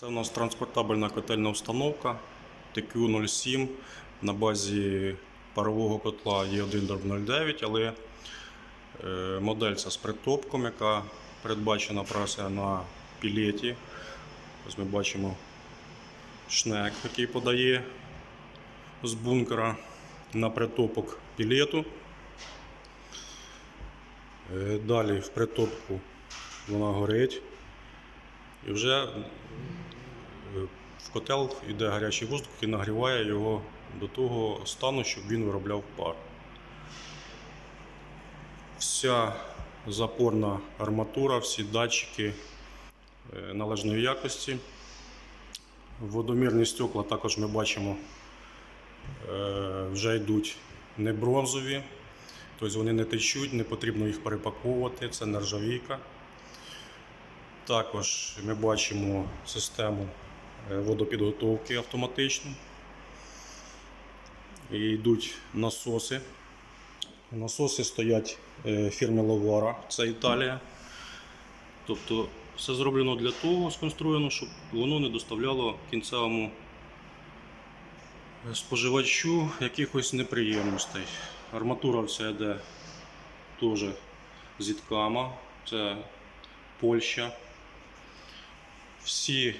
Це у нас транспортабельна котельна установка TQ07 на базі парового котла Е1-09, але е, модель ця з притопком, яка передбачена праця на пілеті. Ось ми бачимо шнек, який подає з бункера на притопок пілету. Е, Далі в притопку вона горить. І вже в котел йде гарячий воздух і нагріває його до того стану, щоб він виробляв пар. Вся запорна арматура, всі датчики е, належної якості. Водомірні стекла також ми бачимо е, вже йдуть не бронзові, тобто вони не течуть, не потрібно їх перепаковувати, це нержавійка. Також ми бачимо систему водопідготовки автоматичну. І йдуть насоси. Насоси стоять е, фірми Ловара, це Італія. Тобто все зроблено для того, сконструєно, щоб воно не доставляло кінцевому споживачу якихось неприємностей. Арматура вся йде теж з Іткама, це Польща. Всі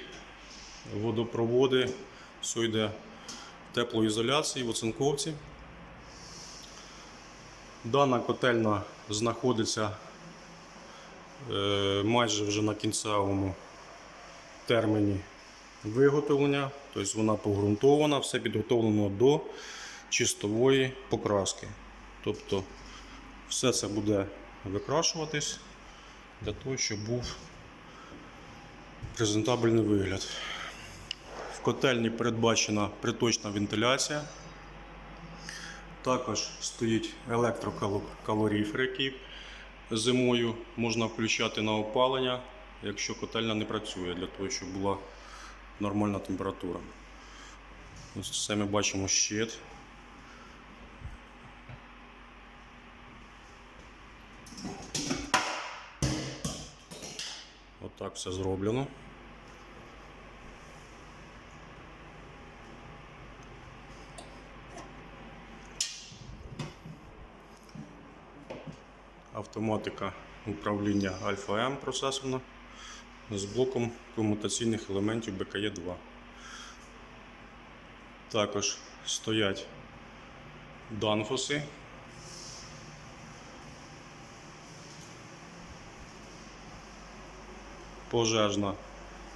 водопроводи, все йде в теплоізоляції, в оцинковці. Дана котельна знаходиться е, майже вже на кінцевому терміні виготовлення, тобто вона погрунтована, все підготовлено до чистової покраски. Тобто все це буде викрашуватись для того, щоб був презентабельний вигляд. В котельні передбачена приточна вентиляція. Також стоїть електрокалоріфер, який зимою можна включати на опалення, якщо котельня не працює, для того, щоб була нормальна температура. Ось це ми бачимо щит. Отак все зроблено. Автоматика управління Альфа М процесорна з блоком комутаційних елементів БКЄ 2. Також стоять данфоси. Пожежна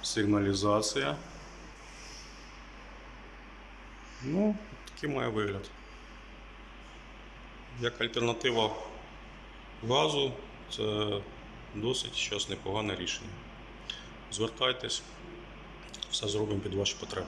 сигналізація. Ну, такий має вигляд. Як альтернатива газу, це досить зараз непогане рішення. Звертайтесь, все зробимо під ваші потреби.